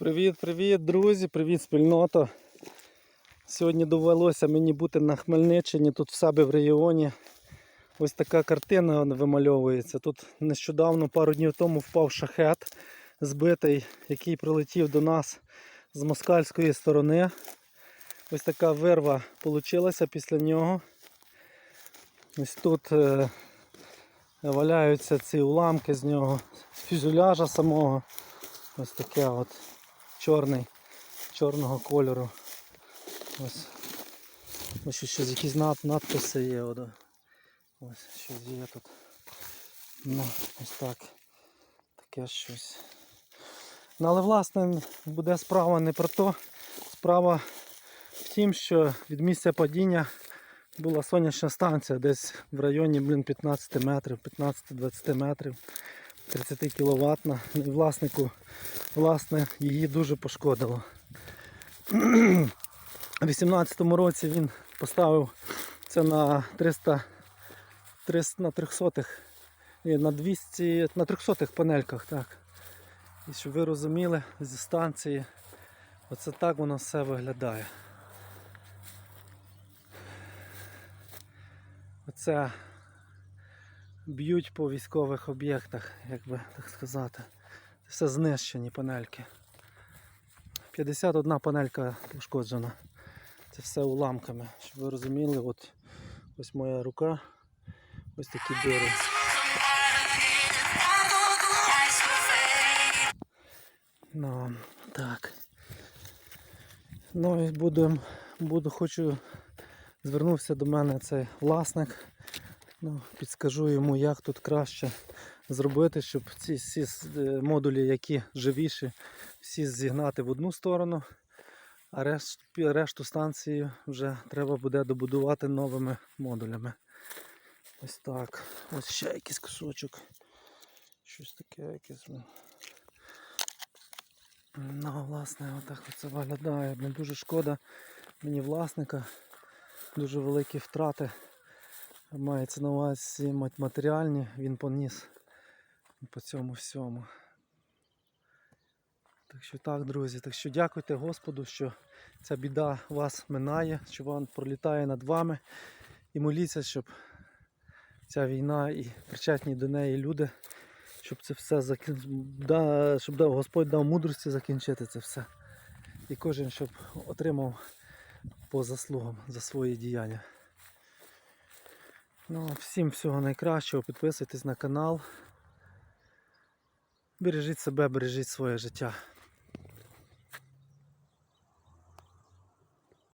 Привіт-привіт, друзі, привіт, спільнота. Сьогодні довелося мені бути на Хмельниччині, тут в себе в регіоні. Ось така картина вимальовується. Тут нещодавно, пару днів тому, впав шахет збитий, який прилетів до нас з москальської сторони. Ось така вирва вийшла після нього. Ось тут е, валяються ці уламки з нього, з фюзеляжа самого. Ось таке от чорний, чорного кольору. Ось. Ось ще якісь надписи є. Ось щось є тут. Ну, ось так. Таке щось. Ну, але власне буде справа не про то. Справа в тім, що від місця падіння була сонячна станція десь в районі блін, 15 метрів, 15-20 метрів, 30 кВт. І власнику власне, її дуже пошкодило. У 18-му році він поставив це на 300, 300 на 300 ні, на 200, на 300 панельках, так. І щоб ви розуміли, зі станції оце так воно все виглядає. Оце б'ють по військових об'єктах, як би так сказати. Все знищені панельки. 51 панелька пошкоджена. Це все уламками. Щоб ви розуміли, от ось моя рука, ось такі дири. Ну, так. Ну і буду, буду хочу, звернувся до мене цей власник. Ну, підскажу йому, як тут краще зробити, щоб ці всі е, модулі, які живіші, всі зігнати в одну сторону, а решт, решту станції вже треба буде добудувати новими модулями. Ось так. Ось ще якийсь кусочок. Щось таке якесь. Ну, власне, отак це виглядає. Блін, дуже шкода мені власника. Дуже великі втрати. Мається на увазі матеріальні, він поніс по цьому всьому. Так що так, друзі, так що дякуйте Господу, що ця біда вас минає, що він пролітає над вами. І моліться, щоб ця війна і причетні до неї люди, щоб це все закін... щоб Господь дав мудрості закінчити це все. І кожен щоб отримав по заслугам за свої діяння. Ну, всім всього найкращого, підписуйтесь на канал. Бережіть себе, бережіть своє життя.